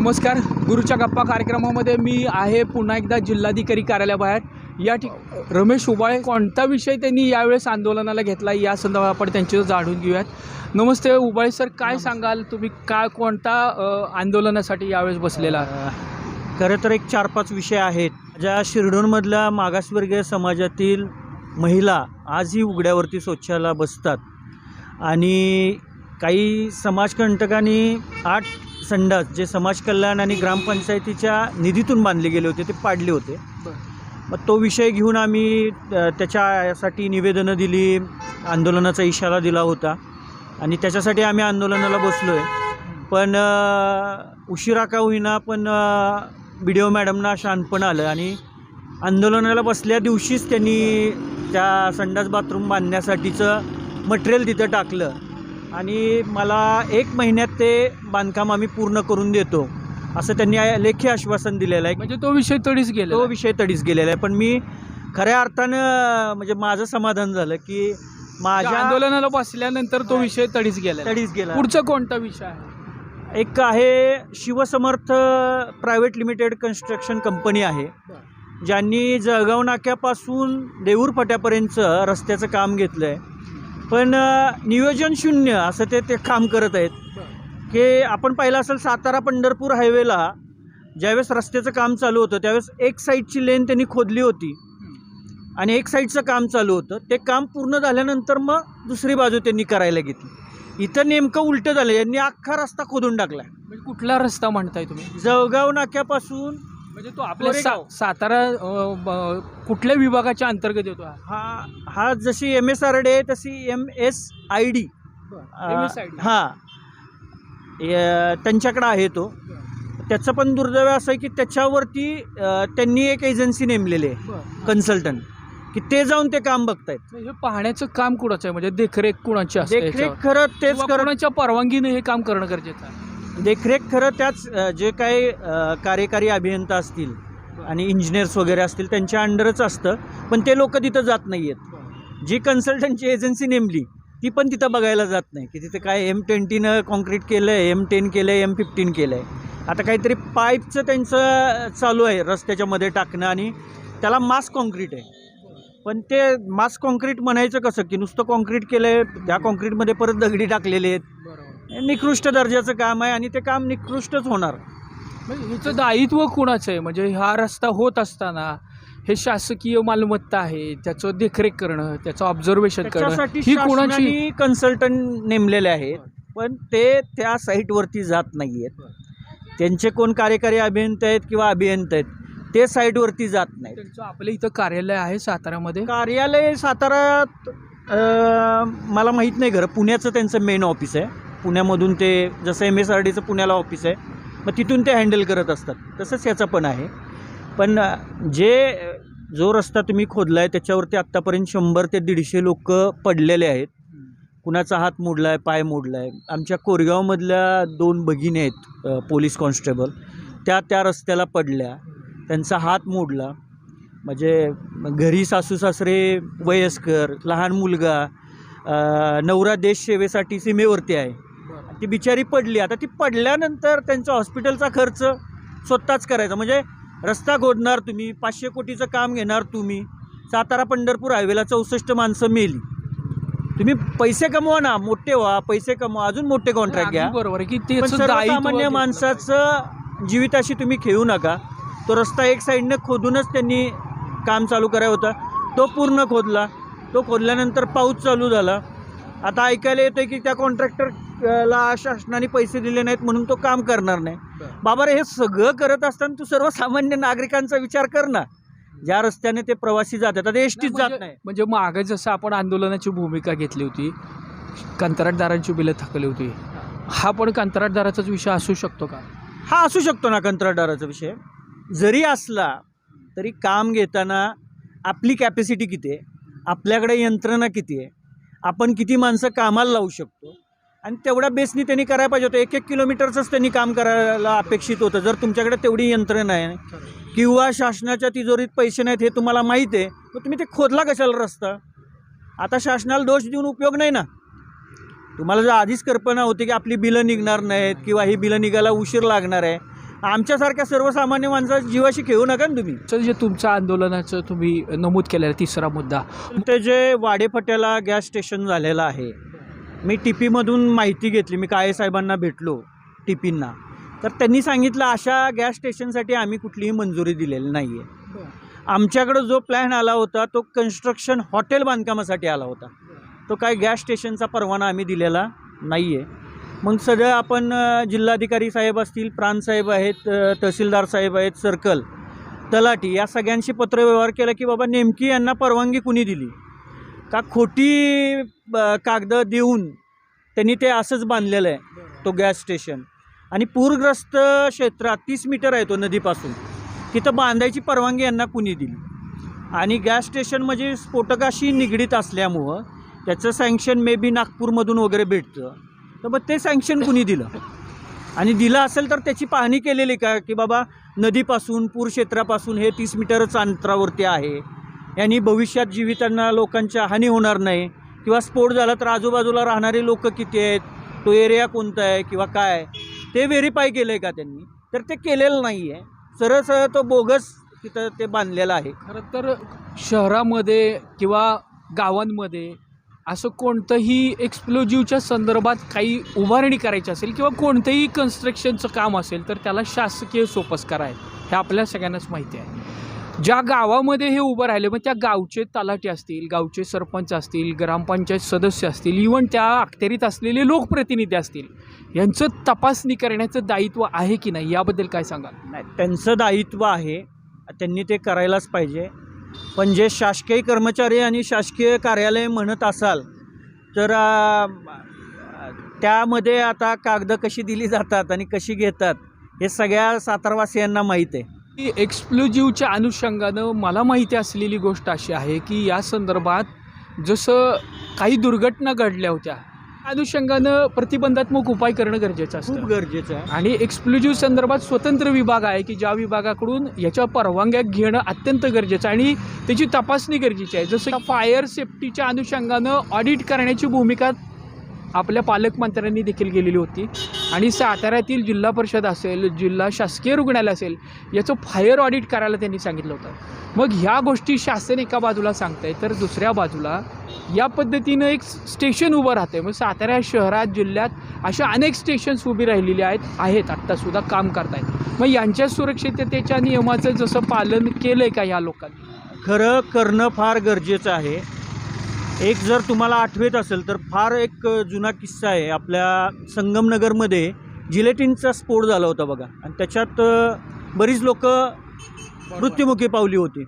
नमस्कार. गुरुच्या गप्पा कार्यक्रमामध्ये मी आहे पुन्हा एकदा जिल्हाधिकारी कार्यालयाबाहेर. या ठिक रमेश उबाळे कोणता विषय त्यांनी यावेळेस आंदोलनाला घेतला या संदर्भात आपण त्यांची जाणून घेऊयात. नमस्ते उबाळे सर काय सांगाल? तुम्ही काय कोणता आंदोलनासाठी यावेळेस बसलेला? खरं तर एक चार पाच विषय आहेत. ज्या शिरडोनमधल्या मागासवर्गीय समाजातील महिला आजही उघड्यावरती स्वच्छाला बसतात. आणि काही समाजकंटकांनी आठ संडास जे समाज कल्याण आणि ग्रामपंचायतीच्या निधीतून बांधले गेले होते ते पाडले होते. मग तो विषय घेऊन आम्ही त्याच्यासाठी निवेदनं दिली आंदोलनाचा इशारा दिला होता. आणि त्याच्यासाठी आम्ही आंदोलनाला बसलो आहे पण उशिरा का होईना पण बी डी ओ मॅडमना शानपण आलं आणि आंदोलनाला बसल्या दिवशीच त्यांनी त्या संडास बाथरूम बांधण्यासाठीचं मटेरियल तिथं टाकलं. आणि मला एक महिन्यात ते बांधकाम आम्ही पूर्ण करून देतो. असं त्यांनी लेखी आश्वासन दिलेलं आहे. म्हणजे तो विषय तडीच गेला तो विषय तडीच गेलेला आहे. पण मी खऱ्या अर्थानं म्हणजे माझं समाधान झालं की माझ्या आंदोलनाला बसल्यानंतर तो विषय तडीच गेला तडीच गेला पुढचा कोणता विषय आहे? एक आहे Shivsamarth private limited construction company आहे ज्यांनी जळगाव नाक्यापासून देऊर फाट्यापर्यंतचं रस्त्याचं काम घेतलं आहे पण नियोजन शून्य असं ते ते काम करत आहेत. की आपण पाहिलं असेल सातारा पंढरपूर हायवेला ज्यावेळेस रस्त्याचं काम चालू होतं त्यावेळेस एक साईडची लेन त्यांनी खोदली होती. आणि एक साईडचं काम चालू होतं. ते काम पूर्ण झाल्यानंतर मग दुसरी बाजू त्यांनी करायला घेतली. इथं नेमकं उलटं झालं. यांनी अख्खा रस्ता खोदून टाकला म्हणजे कुठला रस्ता म्हणताय तुम्ही? जळगाव नाक्यापासून म्हणजे तो आपल्या सा- कोरेगाव. सातारा अ, ब- कुठल्या विभागाच्या अंतर्गत येतो हा? हा हा जशी एम एस आर डी आहे तशी M S I D MSID. हां त्यांच्याकडं आहे तो त्याचं पण दुर्दैव असं आहे की त्याच्यावरती अ, त्यांनी एक एजन्सी नेमलेली आहे बरं. कन्सल्टंट की ते जाऊन ते काम बघतायत हे पाहण्याचं काम कुणाचं आहे म्हणजे देखरेख कुणाची असते देखरेख याच्यावर? खरं तेच किंवा कोणाच्या परवानगीने हे काम करणं गरजेचं आहे देखरेख खरं त्याच जे काही कार्यकारी अभियंता असतील आणि इंजिनियर्स वगैरे असतील त्यांच्या अंडरच असतं. पण ते लोक तिथं जात नाही आहेत जी कन्सल्टंटची एजन्सी नेमली ती पण तिथं बघायला जात नाही. की तिथं काय एम ट्वेंटीनं कॉन्क्रीट केलं आहे एम टेन केलं आहे एम फिफ्टीन केलं आहे आता काहीतरी पाईपचं त्यांचं चालू आहे रस्त्याच्यामध्ये टाकणं आणि त्याला मास कॉन्क्रीट आहे. पण ते मास कॉन्क्रीट म्हणायचं कसं? की नुसतं कॉन्क्रीट केलं आहे त्या कॉन्क्रीटमध्ये परत दगडी टाकलेले आहेत. निकृष्ट दर्जाचं काम आहे आणि ते काम निकृष्टच होणार. म्हणजे हिचं दायित्व कुणाचं आहे? म्हणजे हा रस्ता होत असताना हे शासकीय मालमत्ता आहे त्याचं देखरेख करणं त्याचं ऑब्झर्वेशन करणं ही कुणाची कन्सल्टंट नेमलेले आहेत पण ते त्या साईटवरती जात नाही आहेत त्यांचे कोण कार्यकारी अभियंते आहेत किंवा अभियंते आहेत ते साईटवरती जात नाहीत. त्यांचं आपल्या इथं कार्यालय आहे साताऱ्यामध्ये कार्यालय साताऱ्यात मला माहीत नाही खरं. पुण्याचं त्यांचं मेन ऑफिस आहे. पुण्यामधून ते जसं एम एस आर डीचं पुण्याला ऑफिस आहे मग तिथून ते हँडल करत असतात. तसंच याचं पण आहे. पण जे जो रस्ता तुम्ही खोदला आहे त्याच्यावरती आत्तापर्यंत शंभर ते दीडशे लोक पडलेले आहेत. कुणाचा हात मोडला आहे पाय मोडला आहे आमच्या कोरगावमधल्या दोन भगिनी आहेत पोलीस कॉन्स्टेबल. त्या त्या रस्त्याला पडल्या. त्यांचा हात मोडला. म्हणजे घरी सासू सासरे वयस्कर लहान मुलगा नवरा देश सेवेसाठी सीमेवरती आहे. ती बिचारी पडली. आता ती पडल्यानंतर त्यांचा हॉस्पिटलचा खर्च स्वतःच करायचा. म्हणजे रस्ता खोदणार तुम्ही पाचशे कोटीचं काम घेणार तुम्ही. सातारा पंढरपूर हायवेला चौसष्ट माणसं मेली. तुम्ही पैसे कमवा ना मोठे व्हा पैसे कमवा. अजून मोठे कॉन्ट्रॅक्ट घ्या. बरोबर की दायित्व सर्वसामान्य. माणसाचं जीविताशी तुम्ही खेळू नका. तो रस्ता एक साईडनं खोदूनच त्यांनी काम चालू करायला होता. तो पूर्ण खोदला. तो खोदल्यानंतर पाऊस चालू झाला. आता ऐकायला येतं की त्या कॉन्ट्रॅक्टरला शासनाने पैसे दिले नाहीत म्हणून तो काम करणार नाही. बाबा रे हे सगळं करत असताना तू सर्वसामान्य नागरिकांचा विचार कर ना. ज्या रस्त्याने ते प्रवासी जातात आता एस टीच जात म्हणजे- नाही. म्हणजे मागे जसं आपण आंदोलनाची भूमिका घेतली होती कंत्राटदारांची बिलं थकली होती हा पण कंत्राटदाराचाच विषय असू शकतो का? हा असू शकतो ना कंत्राटदाराचा विषय. जरी असला तरी काम घेताना आपली कॅपॅसिटी किती आहे? आपल्याकडे यंत्रणा किती आहे? आपण किती माणसं कामाला लावू शकतो? आणि तेवढ्या बेसनी त्यांनी करायला पाहिजे होतं. एक एक किलोमीटरचंच त्यांनी काम करायला अपेक्षित होतं. जर तुमच्याकडे तेवढी यंत्रणा आहे किंवा शासनाच्या तिजोरीत पैसे नाहीत हे तुम्हाला माहीत आहे मग तुम्ही ते खोदला कशाला रस्ता? आता शासनाला दोष देऊन उपयोग नाही ना. तुम्हाला जर आधीच कल्पना होती की आपली बिलं निघणार नाहीत किंवा ही बिलं निघायला उशीर लागणार आहे. आमच्यासारख्या सर्वसामान्य माणसाच्या जीवाशी खेळू नका ना तुम्ही. तर जे तुमचं आंदोलनाचं तुम्ही नमूद केलेलं तिसरा मुद्दा. ते जे वाडेफट्याला गॅस स्टेशन झालेलं आहे मी टी पीमधून माहिती घेतली मी काळे साहेबांना भेटलो टी पींना तर त्यांनी सांगितलं अशा गॅस स्टेशनसाठी आम्ही कुठलीही मंजुरी दिलेली नाही आहे आमच्याकडं जो प्लॅन आला होता तो कन्स्ट्रक्शन हॉटेल बांधकामासाठी आला होता. तो काय गॅस स्टेशनचा परवाना आम्ही दिलेला नाही आहे मग सगळं आपण जिल्हाधिकारी साहेब असतील प्रांतसाहेब आहेत तहसीलदार साहेब आहेत सर्कल तलाठी या सगळ्यांशी पत्रव्यवहार केला की बाबा नेमकी यांना परवानगी कुणी दिली? का खोटी कागदं देऊन त्यांनी ते असंच बांधलेलं आहे तो गॅस स्टेशन आणि पूरग्रस्त क्षेत्रात तीस मीटर आहे तो नदीपासून. तिथं बांधायची परवानगी यांना कुणी दिली? आणि गॅस स्टेशन म्हणजे स्फोटकाशी निगडीत असल्यामुळं त्याचं सँक्शन मे बी नागपूरमधून वगैरे भेटतं. तर मग ते सँक्शन कुणी दिलं? आणि दिलं असेल तर त्याची पाहणी केलेली का? की बाबा नदीपासून पूर क्षेत्रापासून हे तीस मीटरच अंतरावरती आहे. यांनी भविष्यात जीवितांना लोकांच्या हानी होणार नाही. किंवा स्फोट झाला तर आजूबाजूला राहणारे लोक किती आहेत? तो एरिया कोणता आहे किंवा काय ते व्हेरीफाय केलं आहे का त्यांनी? तर ते केलेलं नाही आहे सरळ सरळ तो बोगस तिथं ते बांधलेलं आहे. खरं तर शहरामध्ये किंवा गावांमध्ये असं कोणतंही एक्सप्लोजिव्हच्या संदर्भात काही उभारणी करायची असेल किंवा कोणतंही कन्स्ट्रक्शनचं काम असेल तर त्याला शासकीय सोपस्कार आहेत. हे आपल्या सगळ्यांनाच माहिती आहे. ज्या गावामध्ये हे उभं राहिले मग त्या गावचे तलाठी असतील गावचे सरपंच असतील ग्रामपंचायत सदस्य असतील इवन त्या अखत्यारीत असलेले लोकप्रतिनिधी असतील यांचं तपासणी करण्याचं दायित्व आहे की नाही? याबद्दल काय सांगाल? नाही त्यांचं दायित्व आहे. त्यांनी ते करायलाच पाहिजे. पण जे शासकीय कर्मचारी आणि शासकीय कार्यालय म्हणत असाल तर त्यामध्ये आता कागदं कशी दिली जातात आणि कशी घेतात हे सगळ्या सातारवासियांना माहीत आहे. एक्सप्लोजिव्हच्या अनुषंगानं मला माहिती असलेली गोष्ट अशी आहे की या संदर्भात जसं काही दुर्घटना घडल्या होत्या त्या अनुषंगानं प्रतिबंधात्मक उपाय करणं गरजेचं खूप असतं गरजेचं आहे. आणि एक्सप्लोजिव्ह संदर्भात स्वतंत्र विभाग आहे की ज्या विभागाकडून याच्या परवानग्या घेणं अत्यंत गरजेचं आहे आणि त्याची तपासणी गरजेची आहे. जसं फायर सेफ्टीच्या अनुषंगानं ऑडिट करण्याची भूमिका आपल्या पालकमंत्र्यांनी देखील गेलेली होती. आणि साताऱ्यातील जिल्हा परिषद असेल जिल्हा शासकीय रुग्णालय असेल याचं फायर ऑडिट करायला त्यांनी सांगितलं होतं. मग ह्या गोष्टी शासन एका बाजूला सांगतंय तर दुसऱ्या बाजूला या पद्धतीनं एक स्टेशन उभं राहतंय. मग सातारा शहरात जिल्ह्यात अशा अनेक स्टेशन्स उभी राहिलेली आहेत आहेत आत्तासुद्धा काम करतायत. मग यांच्या सुरक्षिततेच्या नियमाचं जसं पालन केलं आहे का या लोकांनी? खरं करणं फार गरजेचं आहे. एक जर तुम्हाला आठवत असेल तर फार एक जुना किस्सा आहे. आपल्या संगमनगरमध्ये जिलेटिनचा स्फोट झाला होता बघा. आणि त्याच्यात बरीच लोक मृत्युमुखी पावली होती.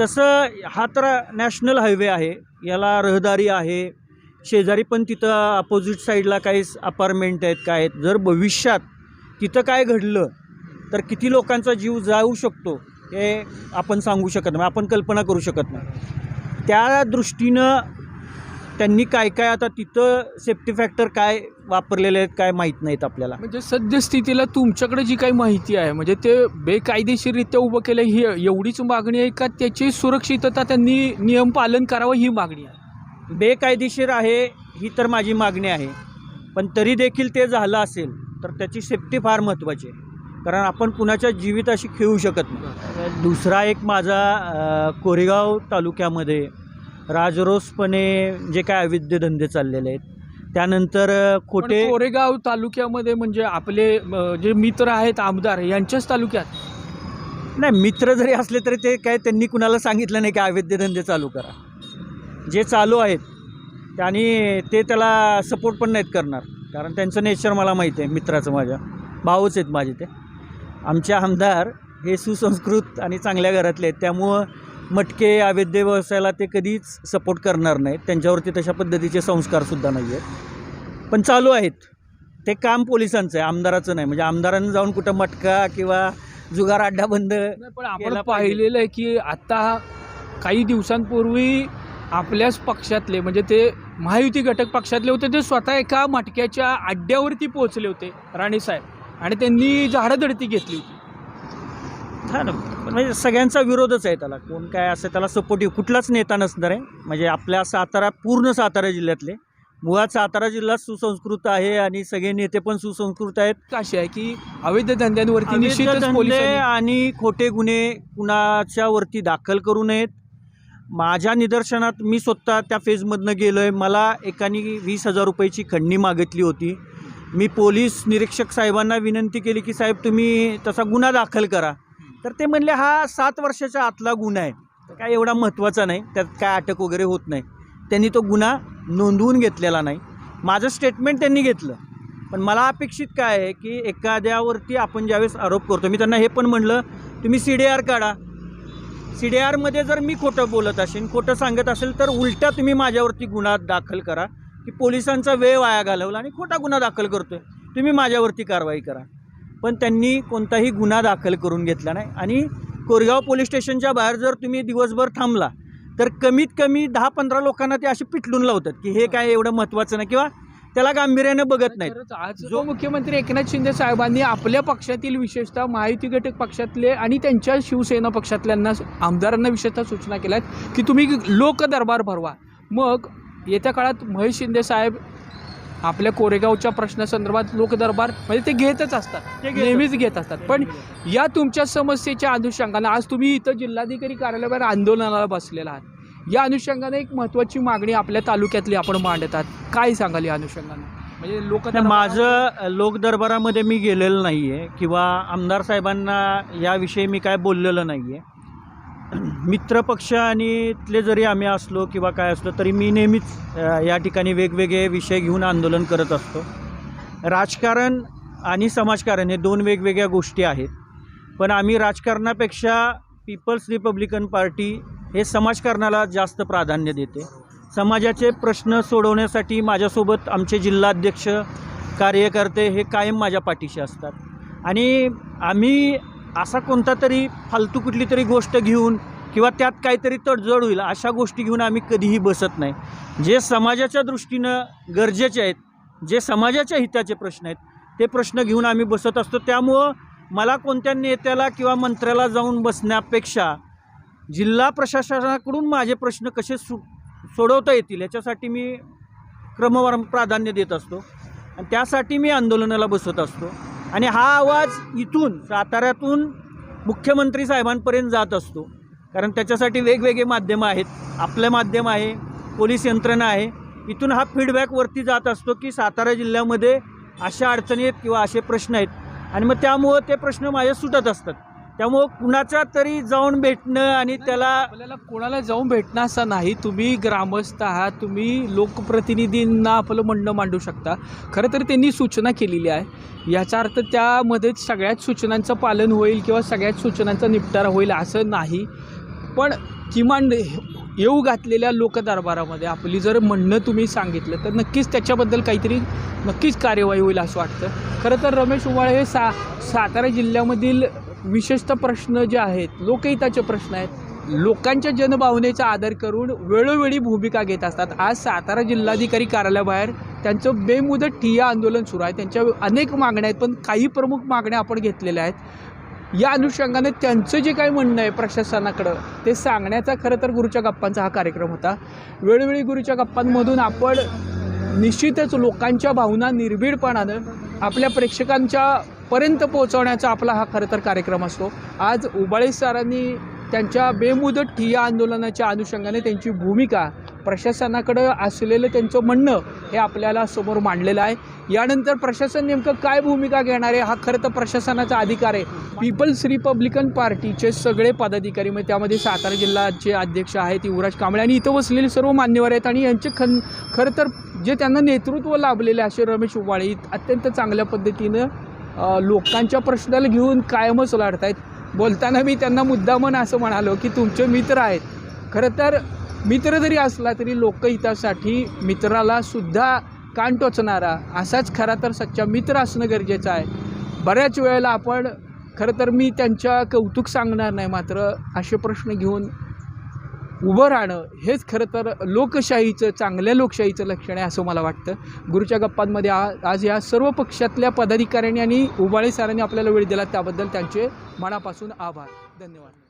तसं हा तर नॅशनल हायवे आहे. याला रहदारी आहे. शेजारी पण तिथं अपोजिट साईडला काही अपार्टमेंट आहेत काय आहेत. जर भविष्यात तिथं काय घडलं तर किती लोकांचा जीव जाऊ शकतो हे आपण सांगू शकत नाही. आपण कल्पना करू शकत नाही. त्या दृष्टीनं त्यांनी काय काय आता तिथं सेफ्टी फॅक्टर काय वापरलेले आहेत काय माहीत नाहीत आपल्याला. म्हणजे सद्यस्थितीला तुमच्याकडे जी काही माहिती आहे म्हणजे ते बेकायदेशीररित्या उभं केलं ही एवढीच मागणी आहे का त्याची सुरक्षितता त्यांनी नियम पालन करावं ही मागणी आहे? बेकायदेशीर आहे ही तर माझी मागणी आहे. पण तरी देखील ते झालं असेल तर त्याची सेफ्टी फार महत्त्वाची आहे. कारण आपण कुणाच्या जीविताशी खेळू शकत नाही. दुसरा एक माझा कोरेगाव तालुक्यामध्ये राजरोसपणे जे काय अवैध धंदे चाललेले आहेत त्यानंतर पण खोटे कोरेगाव तालुक्यामध्ये म्हणजे आपले अं, जे मित्र आहेत आमदार यांच्याच तालुक्यात? नाही मित्र जरी असले तरी ते काय त्यांनी कुणाला सांगितलं नाही की अवैध धंदे चालू करा. जे चालू आहेत आणि ते त्याला सपोर्ट पण नाहीत करणार. कारण त्यांचं नेचर मला माहीत आहे मित्राचं माझ्या. भाऊच आहेत माझे ते. आमचे आमदार हे सुसंस्कृत आणि चांगल्या घरातले आहेत त्यामुळं मटके अवैध व्यवसायाला ते कधीच सपोर्ट करणार नाहीत. त्यांच्यावरती तशा पद्धतीचे संस्कारसुद्धा नाही आहेत पण चालू आहेत. ते काम पोलिसांचं आहे आमदाराचं नाही. म्हणजे आमदारांनी जाऊन कुठं मटका किंवा जुगार अड्डा बंद पण आपण. पाहिलेलं आहे की आता काही दिवसांपूर्वी आपल्याच पक्षातले म्हणजे ते महायुती घटक पक्षातले होते ते स्वतः एका मटक्याच्या अड्ड्यावरती पोहोचले होते राणेसाहेब. आणि त्यांनी झाडाधडती घेतली होती. हा ना. म्हणजे सगळ्यांचा विरोधच आहे त्याला. कोण काय असं त्याला सपोर्टिव्ह कुठलाच नेता नसणार आहे. म्हणजे आपल्या सातारा पूर्ण सातारा जिल्ह्यातले. मुळात सातारा जिल्हा सुसंस्कृत आहे आणि सगळे नेते पण सुसंस्कृत आहेत. अशी आहे की अवैध धंद्यांवरती निश्चितच धंदे पोलिसांनी आणि खोटे गुन्हे कुणाच्या वरती दाखल करू नयेत. माझ्या निदर्शनात मी स्वतः त्या फेजमधनं गेलो आहे मला एकाने वीस हजार रुपयाची खंडणी मागितली होती. मी पोलीस निरीक्षक साहेबांना विनंती केली की साहेब तुम्ही तसा गुन्हा दाखल करा. तर ते म्हणले हा सात वर्षाच्या आतला गुन्हा आहे. तर काय एवढा महत्त्वाचा नाही. त्यात काय अटक वगैरे होत नाही. त्यांनी तो गुन्हा नोंदवून घेतलेला नाही. माझं स्टेटमेंट त्यांनी घेतलं. पण मला अपेक्षित काय आहे की एखाद्यावरती आपण ज्यावेळेस आरोप करतो मी त्यांना हे पण म्हणलं तुम्ही सी डी आर काढा. सी डी आरमध्ये जर मी खोटं बोलत असेल खोटं सांगत असेल तर उलटा तुम्ही माझ्यावरती गुन्हा दाखल करा की पोलिसांचा वेळ वाया घालवला आणि खोटा गुन्हा दाखल करतोय. तुम्ही माझ्यावरती कारवाई करा. पण त्यांनी कोणताही गुन्हा दाखल करून घेतला नाही. आणि कोरेगाव पोलीस स्टेशनच्या बाहेर जर तुम्ही दिवसभर थांबला तर कमीत कमी दहा पंधरा लोकांना ते असे पिटलून लावतात की हे काय एवढं महत्त्वाचं नाही किंवा त्याला गांभीर्यानं बघत नाहीत. खरंच आज जो- मुख्यमंत्री एकनाथ शिंदे साहेबांनी आपल्या पक्षातील विशेषतः महायुती घटक पक्षातले आणि त्यांच्या शिवसेना पक्षातल्यांना आमदारांना विशेषतः सूचना केल्या आहेत की तुम्ही लोक दरबार भरवा. मग येत्या काळात महेश शिंदे साहेब आपल्या कोरेगावच्या प्रश्नासंदर्भात लोक दरबार म्हणजे ते घेतच असतात. नेहमीच घेत असतात. पण या तुमच्या समस्येच्या अनुषंगानं आज तुम्ही इथं जिल्हाधिकारी कार्यालयावर आंदोलनाला बसलेला आहात. या अनुषंगाने एक महत्त्वाची मागणी आपल्या तालुक्यातली आपण मांडतात. काय सांगाल या अनुषंगानं? म्हणजे लोक माझं लोकदरबारामध्ये मी गेलेलं नाही आहे किंवा आमदार साहेबांना याविषयी मी काय बोललेलं नाही आहे मित्रपक्ष आणि इथले जरी आम्ही असलो किंवा काय असलो तरी मी नेहमीच या ठिकाणी वेगवेगळे विषय घेऊन आंदोलन करत असतो. राजकारण आणि समाजकारण हे दोन वेगवेगळ्या गोष्टी आहेत. पण आम्ही राजकारणापेक्षा पीपल्स रिपब्लिकन पार्टी हे समाजकारणाला जास्त प्राधान्य देते. समाजाचे प्रश्न सोडवण्यासाठी माझ्यासोबत आमचे जिल्हाध्यक्ष कार्यकर्ते हे कायम माझ्या पाठीशी असतात. आणि आम्ही असा कोणता तरी फालतू कुठली तरी गोष्ट घेऊन किंवा त्यात काहीतरी तडजोड होईल अशा गोष्टी घेऊन आम्ही कधीही बसत नाही. जे समाजाच्या दृष्टीनं गरजेचे आहेत जे समाजाच्या हिताचे प्रश्न आहेत ते प्रश्न घेऊन आम्ही बसत असतो. त्यामुळं मला कोणत्या नेत्याला किंवा मंत्र्याला जाऊन बसण्यापेक्षा जिल्हा प्रशासनाकडून माझे प्रश्न कसे सु सोडवता येतील याच्यासाठी मी क्रमवार प्राधान्य देत असतो. आणि त्यासाठी मी आंदोलनाला बसत असतो. आणि हा आवाज इथून साताऱ्यातून मुख्यमंत्री साहेबांपर्यंत जात असतो. कारण त्याच्यासाठी वेगवेगळे माध्यमं आहेत. आपलं माध्यम आहे पोलीस यंत्रणा आहे. इथून हा फीडबॅक वरती जात असतो की सातारा जिल्ह्यामध्ये अशा अडचणी आहेत किंवा असे प्रश्न आहेत. आणि मग त्यामुळं ते प्रश्न माझे सुटत असतात. त्यामुळं कुणाच्या तरी जाऊन भेटणं आणि त्याला आपल्याला कोणाला जाऊन भेटणं असं नाही. तुम्ही ग्रामस्थ आहात तुम्ही लोकप्रतिनिधींना आपलं म्हणणं मांडू शकता. खरं तर त्यांनी सूचना केलेली आहे. याचा अर्थ त्यामध्ये सगळ्याच सूचनांचं पालन होईल किंवा सगळ्याच सूचनांचा निपटारा होईल असं नाही. पण किमान येऊ घातलेल्या लोकदरबारामध्ये आपली जर म्हणणं तुम्ही सांगितलं तर नक्कीच त्याच्याबद्दल काहीतरी नक्कीच कार्यवाही होईल असं वाटतं. खरं तर रमेश उमाळे हे सा सातारा जिल्ह्यामधील विशेषतः प्रश्न जे आहेत लोकहिताचे प्रश्न आहेत. लोकांच्या जनभावनेचा आदर करून वेळोवेळी भूमिका घेत असतात. आज सातारा जिल्हाधिकारी कार्यालयाबाहेर त्यांचं बेमुदत ठिय्या आंदोलन सुरू आहे. त्यांच्या अनेक मागण्या आहेत पण काही प्रमुख मागण्या आपण घेतलेल्या आहेत. या अनुषंगाने त्यांचं जे काही म्हणणं आहे प्रशासनाकडं ते सांगण्याचा खरं तर गुरुच्या गप्पांचा हा कार्यक्रम होता. वेळोवेळी गुरुच्या गप्पांमधून आपण निश्चितच लोकांच्या भावना निर्भीडपणानं आपल्या प्रेक्षकांच्या पर्यंत पोहोचवण्याचा आपला हा खरं तर कार्यक्रम असतो. आज उबाळे सरांनी त्यांच्या बेमुदत ठिय्या आंदोलनाच्या अनुषंगाने त्यांची भूमिका प्रशासनाकडं असलेलं त्यांचं म्हणणं हे आपल्याला समोर मांडलेलं आहे. यानंतर प्रशासन नेमकं काय भूमिका घेणार आहे? हा खरं तर प्रशासनाचा अधिकार आहे. पीपल्स रिपब्लिकन पार्टीचे सगळे पदाधिकारी म्हणजे त्यामध्ये सातारा जिल्ह्याचे अध्यक्ष आहेत युवराज कांबळे आणि इथं बसलेले सर्व मान्यवर आहेत आणि यांचे खन खरं तर जे त्यांना नेतृत्व लाभलेले असे रमेश उबाळे अत्यंत चांगल्या पद्धतीनं लोकांच्या प्रश्नाला घेऊन कायमच लढत आहेत बोलताना मी त्यांना मुद्दामन असं म्हणालो की तुमचे मित्र आहेत. खरं तर मित्र जरी असला तरी लोकहितासाठी मित्राला सुद्धा कान टोचणारा असाच खरा तर सच्चा मित्र असणं गरजेचं आहे. बऱ्याच वेळेला आपण खरं तर मी त्यांच्या कौतुक सांगणार नाही मात्र असे प्रश्न घेऊन उभं राहणं हेच खरं तर लोकशाहीचं चांगल्या लोकशाहीचं लक्षण आहे असं मला वाटतं. गुरुच्या गप्पांमध्ये आ आज या सर्व पक्षातल्या पदाधिकाऱ्यांनी आणि उबाळे सरांनी आपल्याला वेळ दिला त्याबद्दल त्यांचे मनापासून आभार. धन्यवाद.